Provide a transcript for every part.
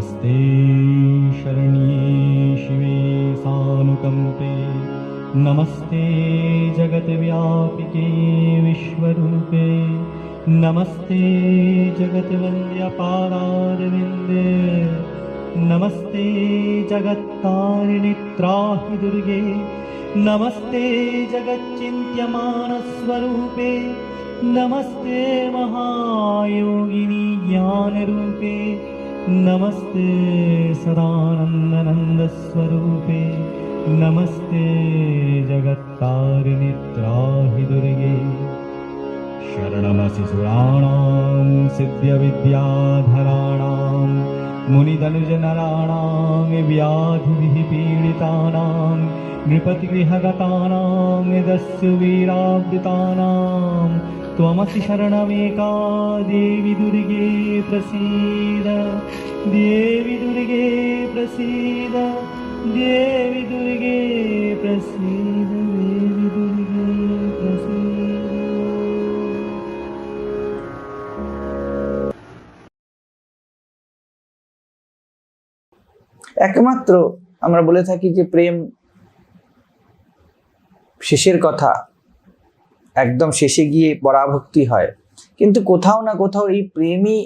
नमस्ते शरण्ये शिवे सानुकम्पे। नमस्ते जगद्व्यापिके विश्वरूपे। नमस्ते जगद्वन्द्यपादारविन्दे नमस्ते जगत्तारिणि त्राहि दुर्गे। नमस्ते जगच्चिन्त्यमानस्वरूपे। नमस्ते महायोगिनी ज्ञानरूपे नमस्ते सदानन्दनन्दस्वरूपे नमस्ते जगत्तारिणि त्राहि दुर्गे शरणमसि सुराणां सिद्ध्यविद्याधराणां मुनिदनुजनराणां व्याधिभिः पीडितानां नृपतिगृहगतानां यदस्युवीरावृतानां त्वमसि शरणमेका देवि दुर्गे प्रसीद देवि दुर्गे प्रसीद देवि दुर्गे प्रसीद देवि दुर्गे प्रसीद একমাত্র আমরা বলে থাকি যে প্রেম শেষের কথা একদম শেষে গিয়ে পরাভক্তি হয়। কিন্তু কোথাও না কোথাও এই প্রেমই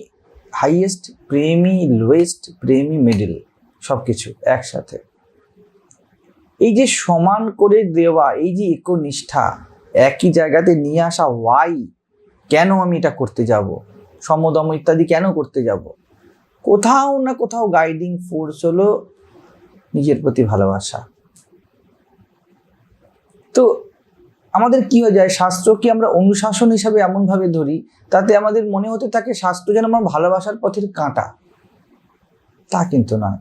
হাইয়েস্ট প্রেমই লোয়েস্ট প্রেমই মিডিল সব কিছু একসাথে। এই যে সমান করে দেওয়া, এই যে একনিষ্ঠা, একই জায়গাতে নিয়ে আসা ওয়াই কেন আমি এটা করতে যাব? সমদম ইত্যাদি কেন করতে যাব? কোথাও না কোথাও গাইডিং ফোর্স হলো নিজের প্রতি ভালোবাসা। তো আমাদের কি হয়ে যায়? শাস্ত্রকে আমরা অনুশাসন হিসাবে এমনভাবে ধরি? তাতে আমাদের মনে হতে থাকে শাস্ত্র যেন আমার ভালোবাসার পথের কাঁটা। তা কিন্তু নয়।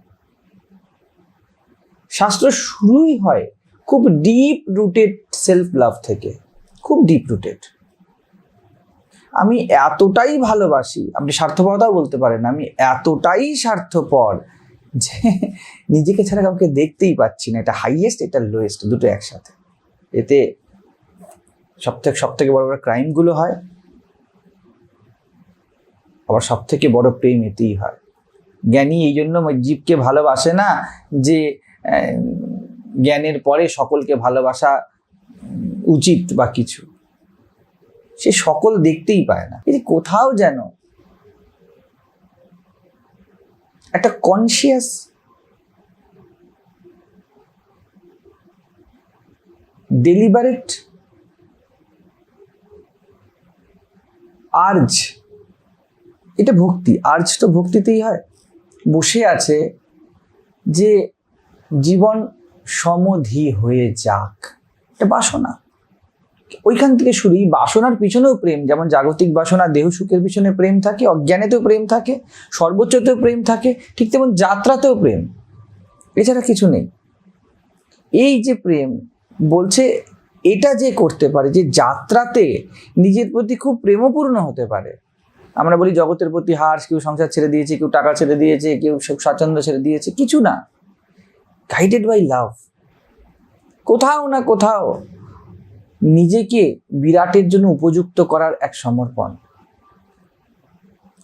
শাস্ত্র শুরুই হয় খুব ডিপ রুটেড সেলফ লাভ থেকে। খুব ডিপ রুটেড আমি এতটাই ভালোবাসি, আপনি স্বার্থপরতাও বলতে পারেন, আমি এতটাই স্বার্থপর যে নিজেকে ছাড়া কাউকে দেখতেই পাচ্ছি না। এটা হাইয়েস্ট এটা লোয়েস্ট দুটো একসাথে। এতে সব থেকে সব থেকে বড় বড় ক্রাইমগুলো হয়। আবার সব থেকে বড় প্রেম এতেই হয়। জ্ঞানী এই জন্য জীবকে ভালোবাসে না যে জ্ঞানের পরে সকলকে ভালোবাসা উচিত বা কিছু। সে সকল দেখতেই পায় না। এই কোথাও যেন একটা কনসিয়াস ডেলিবারেট আর্জ এটা ভক্তি। আর্জ তো ভক্তিতেই হয়। বসে আছে যে জীবন সমধি হয়ে যাক। এটা বাসনা। ওইখান থেকে শুরু। বাসনার পিছনেও প্রেম। যেমন জাগতিক বাসনা, দেহ সুখের পিছনে প্রেম থাকে, অজ্ঞানেতেও প্রেম থাকে, সর্বোচ্চতেও প্রেম থাকে, ঠিক তেমন যাত্রাতেও প্রেম। এছাড়া কিছু নেই। এই যে প্রেম, বলছে এটা যে করতে পারে, যে যাত্রাতে নিজের প্রতি খুব প্রেমপূর্ণ হতে পারে। আমরা বলি জগতের প্রতি হার, কেউ সংসার ছেড়ে দিয়েছে, কেউ টাকা ছেড়ে দিয়েছে, কেউ স্বাচ্ছন্দ্য ছেড়ে দিয়েছে, কিছু না। গাইডেড বাই লাভ কোথাও না কোথাও নিজেকে বিরাটের জন্য উপযুক্ত করার এক সমর্পণ।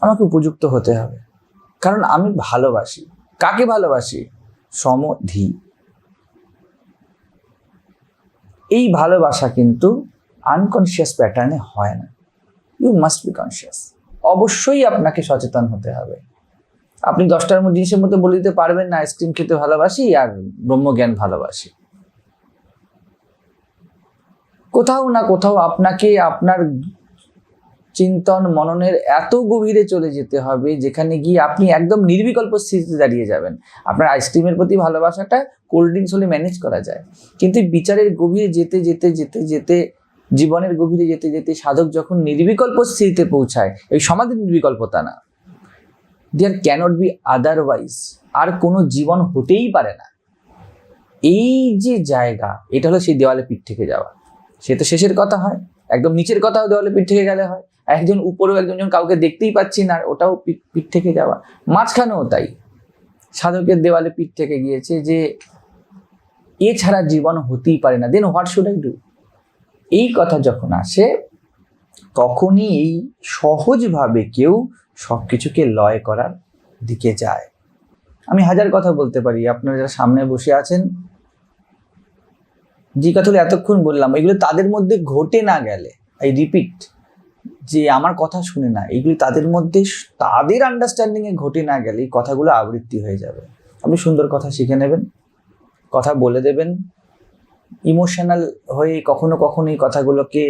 আমাকে উপযুক্ত হতে হবে। কারণ আমি ভালোবাসি। কাকে ভালোবাসি? সমধি। এই ভালোবাসা কিন্তু আনকনসিয়াস প্যাটার্নে হয় না। ইউ মাস্ট বি কনসিয়াস অবশ্যই আপনাকে সচেতন হতে হবে। আপনি দশটার মধ্যে জিনিসের মধ্যে বলে দিতে পারবেন না আইসক্রিম খেতে ভালোবাসি আর ব্রহ্মজ্ঞান ভালোবাসি। কোথাও না কোথাও আপনাকে আপনার চিন্তন মননের এত গভীরে চলে যেতে হবে, যেখানে গিয়ে আপনি একদম নির্বিকল্প স্থিতিতে দাঁড়িয়ে যাবেন। আপনার আইসক্রিমের প্রতি ভালোবাসাটা কোল্ড ড্রিঙ্কস হলে ম্যানেজ করা যায়। কিন্তু বিচারের গভীরে যেতে যেতে যেতে যেতে, জীবনের গভীরে যেতে যেতে সাধক যখন নির্বিকল্প স্থিতিতে পৌঁছায়, এই সমাধির নির্বিকল্পতা না। দেয়ার ক্যানট বি আদারওয়াইজ আর কোনো জীবন হতেই পারে না। এই যে জায়গা, এটা হলো সেই দেওয়ালে পিঠ থেকে যাওয়া। সে তো শেষের কথা হয়। একদম নিচের কথাও দেওয়ালে পিঠ থেকে গেলে হয়। একজন উপরেও একজন কাউকে দেখতেই পাচ্ছি না ওটাও পিঠ থেকে যাওয়া। মাঝখানেও তাই। সাধকের দেওয়ালে পিঠ থেকে গিয়েছে যে এছাড়া জীবন হতেই পারে না। Then what should I do এই কথা যখন আসে, তখনই এই সহজভাবে কেউ সব কিছুকে লয় করার দিকে যায়। আমি হাজার কথা বলতে পারি। আপনারা যারা সামনে বসে আছেন যে কথাগুলো এতক্ষণ বললাম, এগুলো তাদের মধ্যে ঘটে না গেলে আই রিপিট যে আমার কথা শুনে না, এগুলি তাদের মধ্যে তাদের আন্ডারস্ট্যান্ডিং এ ঘটে না গেলে কথাগুলো আবৃত্তি হয়ে যাবে। আপনি সুন্দর কথা শিখে নেবেন, কথা বলে দেবেন ইমোশনাল হয়ে কখনো কখনো এই কথাগুলোকে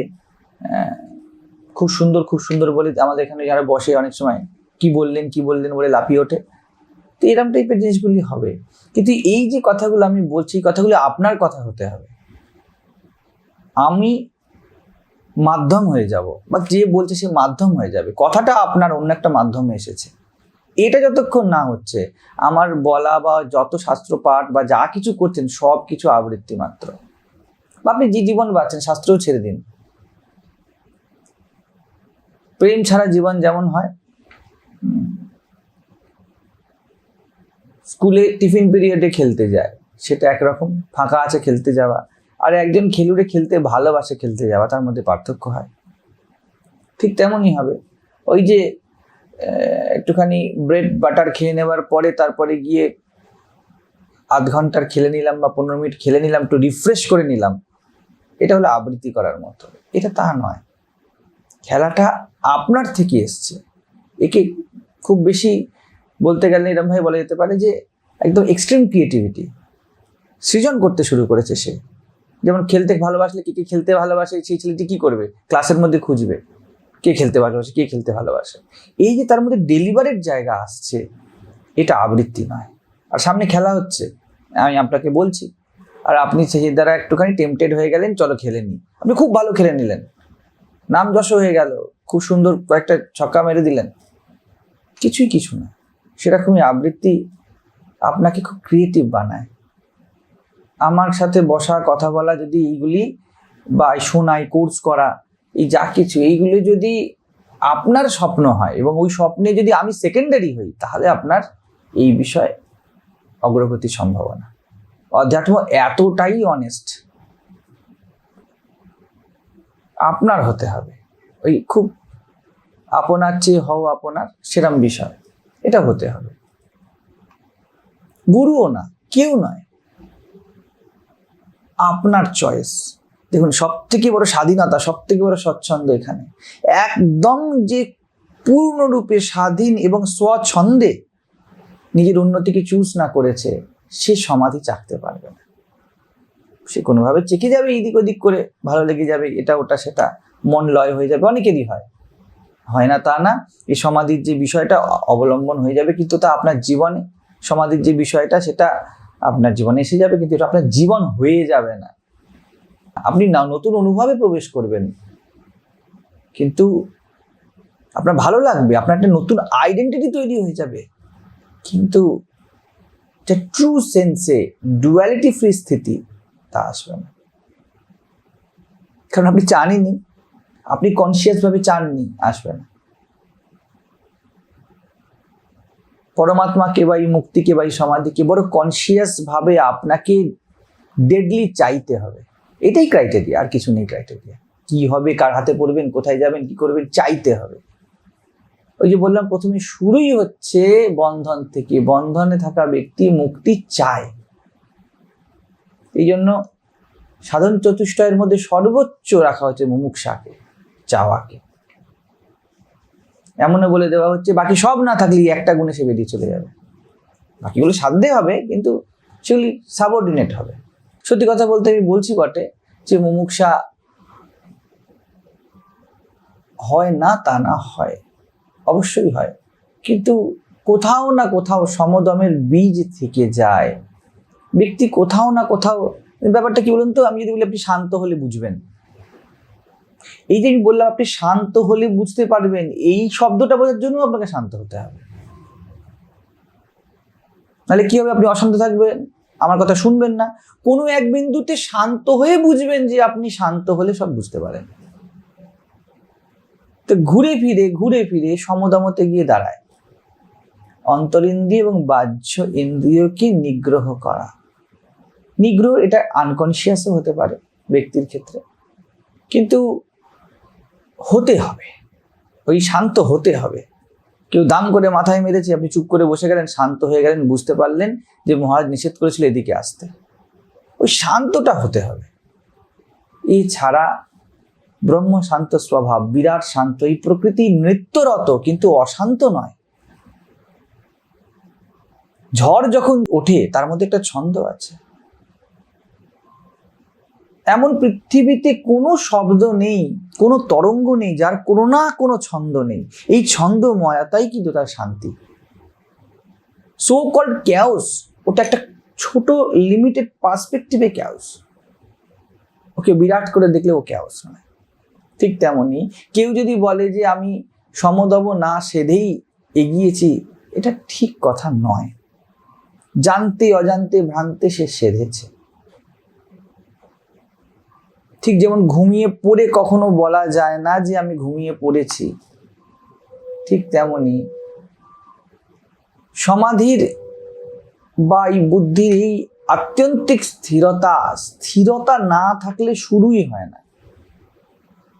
খুব সুন্দর খুব সুন্দর বলে আমাদের এখানে যারা বসে অনেক সময়, কি বললেন কি বললেন বলে লাফিয়ে ওঠে। তো এরকম টাইপের জিনিসগুলি হবে। কিন্তু এই যে কথাগুলো আমি বলছি কথাগুলো আপনার কথা হতে হবে। আমি মাধ্যম হয়ে যাব। বা যে বলছে সে মাধ্যম হয়ে যাবে। কথাটা আপনার অন্য একটা মাধ্যমে এসেছে। এটা যতক্ষণ না হচ্ছে, আমার বলা বা যত শাস্ত্র পাঠ বা যা কিছু করছেন সব কিছু আবৃত্তি মাত্র। বা আপনি যে জীবন বাঁচছেন শাস্ত্রও ছেড়ে দিন। প্রেম ছাড়া জীবন যেমন হয়, স্কুলে টিফিন পিরিয়ডে খেলতে যায়। সেটা একরকম, ফাঁকা আছে খেলতে যাওয়া। আর একজন খেলুড়ে খেলতে ভালোবাসে খেলতে যাওয়া, তার মধ্যে পার্থক্য হয়। ঠিক তেমনই হবে। ওই যে একটুখানি ব্রেড বাটার খেয়ে নেওয়ার পরে তারপরে গিয়ে আধ ঘণ্টার খেলে নিলাম বা পনেরো মিনিট খেলে নিলাম, একটু রিফ্রেশ করে নিলাম, এটা হলো আবৃত্তি করার মতো। এটা তা নয়। খেলাটা আপনার থেকে এসছে। একে খুব বেশি বলতে গেলে এরমভাবে বলা যেতে পারে যে, একদম এক্সট্রিম ক্রিয়েটিভিটি সৃজন করতে শুরু করেছে সে। যেমন খেলতে ভালোবাসলে কে কে খেলতে ভালোবাসে, সেই ছেলেটি কি করবে? ক্লাসের মধ্যে খুঁজবে। কে খেলতে ভালোবাসে, কে খেলতে ভালোবাসে। এই যে তার মধ্যে ডেলিভারের জায়গা আসছে, এটা আবৃত্তি নয়। আর সামনে খেলা হচ্ছে, আমি আপনাকে বলছি। আর আপনি সেই দ্বারা একটুখানি টেম্পটেড হয়ে গেলেন, চলো খেলে নিই আপনি খুব ভালো খেলে নিলেন। নাম যশ হয়ে গেল, খুব সুন্দর কয়েকটা ছক্কা মেরে দিলেন। কিছুই কিছু না। সেরকমই আবৃত্তি আপনাকে খুব ক্রিয়েটিভ বানায়। আমার সাথে বসা, কথা বলা, যদি এইগুলি বা শোনাই কোর্স করা, এই যা কিছু, এইগুলো যদি আপনার স্বপ্ন হয় এবং ওই স্বপ্নে যদি আমি সেকেন্ডারি হই, তাহলে আপনার এই বিষয়ে অগ্রগতির সম্ভাবনা। অধ্যাত্ম এতটাই অনেস্ট আপনার হতে হবে। ওই খুব আপনার চেয়ে হও আপনার, সেরাম বিষয়। এটা হতে হবে। গুরুও না, কেউ নয়। আপনার চয়েস দেখুন সব থেকে বড় স্বাধীনতা সব থেকে বড় স্বচ্ছন্দ এখানে। একদম যে পূর্ণরূপে স্বাধীন এবং স্বচ্ছন্দে নিজের উন্নতিকে চুজ না করেছে, সে সমাধি চাকতে পারবে না। সে কোনোভাবে চেকে যাবে এদিক ওদিক করে, ভালো লেগে যাবে, এটা, ওটা, সেটা, মন লয় হয়ে যাবে, অনেকেরই হয়। হয় না তা না, এই সমাধির যে বিষয়টা অবলম্বন হয়ে যাবে, কিন্তু তা আপনার জীবনে। সমাধির যে বিষয়টা, সেটা আপনার জীবনে এসে যাবে, কিন্তু এটা আপনার জীবন হয়ে যাবে না। আপনি না, নতুন অনুভবে প্রবেশ করবেন। কিন্তু আপনার ভালো লাগবে, আপনার একটা নতুন আইডেন্টিটি তৈরি হয়ে যাবে। কিন্তু যে ট্রু সেন্সে ডুয়ালিটি ফ্রি স্থিতি, তা আসবে না। কারণ আপনি চানইনি আপনি কনসিয়াস ভাবে চাননি, আসবে না। পরমাত্মাকে বা এই মুক্তিকে বা এই সমাধিকে বড় কনসিয়াস ভাবে আপনাকে ডেডলি চাইতে হবে। এটাই ক্রাইটেরিয়া আর কিছু নেই ক্রাইটেরিয়া কি হবে, কার হাতে পড়বেন, কোথায় যাবেন, কি করবেন, চাইতে হবে। ওই যে বললাম, প্রথমে শুরুই হচ্ছে বন্ধন থেকে। বন্ধনে থাকা ব্যক্তি মুক্তি চায়। এই জন্য সাধন চতুষ্টয়ের মধ্যে সর্বোচ্চ রাখা হচ্ছে মুমুক্ষাকে, চাওয়াকে। এমনও বলে দেওয়া হচ্ছে, বাকি সব না থাকলে একটা গুণে সে বেরিয়ে চলে যাবে। বাকিগুলো সাধ্যে হবে, কিন্তু সেগুলি সাবঅর্ডিনেট হবে। সত্যি কথা বলতে আমি বলছি বটে যে মুমুক্ষা হয় না, তা না হয়। অবশ্যই হয়। কিন্তু কোথাও না কোথাও সমদমের বীজ থেকে যায়। ব্যক্তি কোথাও না কোথাও, ব্যাপারটা কি বলুন তো? আমি যদি বলি আপনি শান্ত হলে বুঝবেন। এই যে আমি বললাম, আপনি শান্ত হলে বুঝতে পারবেন, এই শব্দটা বোঝার জন্য আপনাকে শান্ত হতে হবে। নাহলে কি হবে? আপনি অশান্ত থাকবেন, আমার কথা শুনবেন না। কোনো এক বিন্দুতে শান্ত হয়ে বুঝবেন যে আপনি শান্ত হলে সব বুঝতে পারেন। তো ঘুরে ফিরে ঘুরে ফিরে সমদমতে গিয়ে দাঁড়ায়। অন্তরিন্দ্রিয় এবং বাহ্য ইন্দ্রিয়কে নিগ্রহ করা। নিগ্রহ এটা আনকনসিয়াসও হতে পারে ব্যক্তির ক্ষেত্রে। কিন্তু হতে হবে। ওই শান্ত হতে হবে। কেউ দাম করে মাথায় মেরেছে, আপনি চুপ করে বসে গেলেন, শান্ত হয়ে গেলেন, বুঝতে পারলেন যে মহারাজ নিষেধ করেছিল এদিকে আসতে। ওই শান্তটা হতে হবে। এছাড়া ব্রহ্ম শান্ত স্বভাব, বিরাট শান্ত, এই প্রকৃতি নৃত্যরত, কিন্তু অশান্ত নয়। ঝড় যখন ওঠে, তার মধ্যে একটা ছন্দ আছে। এমন পৃথিবীতে কোনো শব্দ নেই, কোনো তরঙ্গ নেই, যার কোনো না কোনো ছন্দ নেই। এই ছন্দময়তাই কিন্তু তার শান্তি। সো কল্ড ক্যাওস ওটা একটা ছোট লিমিটেড পার্সপেক্টিভে ক্যাওস ওকে বিরাট করে দেখলে ও ক্যাওস নয় ঠিক তেমনই কেউ যদি বলে যে আমি সমদব না সেধেই এগিয়েছি, এটা ঠিক কথা নয়। জানতে অজান্তে ভ্রান্তে সে সেধেছে। ঠিক যেমন ঘুমিয়ে পড়ে কখনো বলা যায় না যে আমি ঘুমিয়ে পড়েছি। ঠিক তেমনি সমাধির বা এই বুদ্ধির এই আত্যন্তিক স্থিরতা স্থিরতা না থাকলে শুরুই হয় না।